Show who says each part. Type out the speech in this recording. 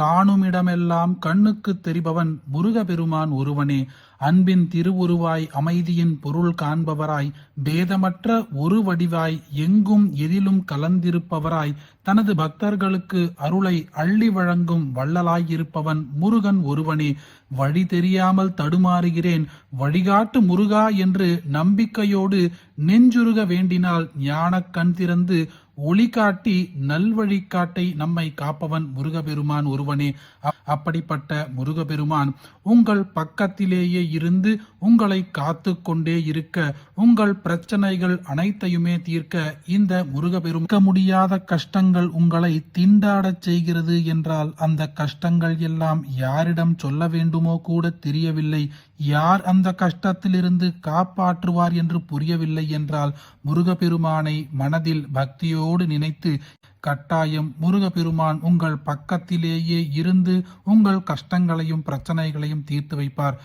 Speaker 1: காணுமிடமெல்லாம் கண்ணுக்கு தெரிபவன் முருகபெருமான் ஒருவனே. அன்பின் திருவுருவாய் அமைதியின் பொருள் காண்பவராய் பேதமற்ற ஒரு வடிவாய் எங்கும் எதிலும் கலந்திருப்பவராய் தனது பக்தர்களுக்கு அருளை அள்ளி வழங்கும் வள்ளலாயிருப்பவன் முருகன் ஒருவனே. வழி தெரியாமல் தடுமாறுகிறேன் வழிகாட்டு முருகா என்று நம்பிக்கையோடு நெஞ்சுருக வேண்டினால் ஞானக் கண் திறந்து ஒளி காட்டி நல்வழிகாட்டை நம்மை காப்பவன் முருகபெருமான் ஒருவனே. அப்படிப்பட்ட முருகபெருமான் உங்கள் பக்கத்திலேயே இருந்து உங்களை காத்து கொண்டே இருக்க உங்கள் பிரச்சனைகள் அனைத்தையுமே தீர்க்க இந்த முருகபெருமான் முடியாத கஷ்டங்கள் உங்களை திண்டாடச் செய்கிறது என்றால் அந்த கஷ்டங்கள் எல்லாம் யாரிடம் சொல்ல வேண்டுமோ கூட தெரியவில்லை. யார் அந்த கஷ்டத்திலிருந்து காப்பாற்றுவார் என்று புரியவில்லை என்றால் முருகபெருமானை மனதில் பக்தியோ பக்தியோடு நினைத்து கட்டாயம் முருகப்பெருமான் உங்கள் பக்கத்திலேயே இருந்து உங்கள் கஷ்டங்களையும் பிரச்சனைகளையும் தீர்த்து வைப்பார்.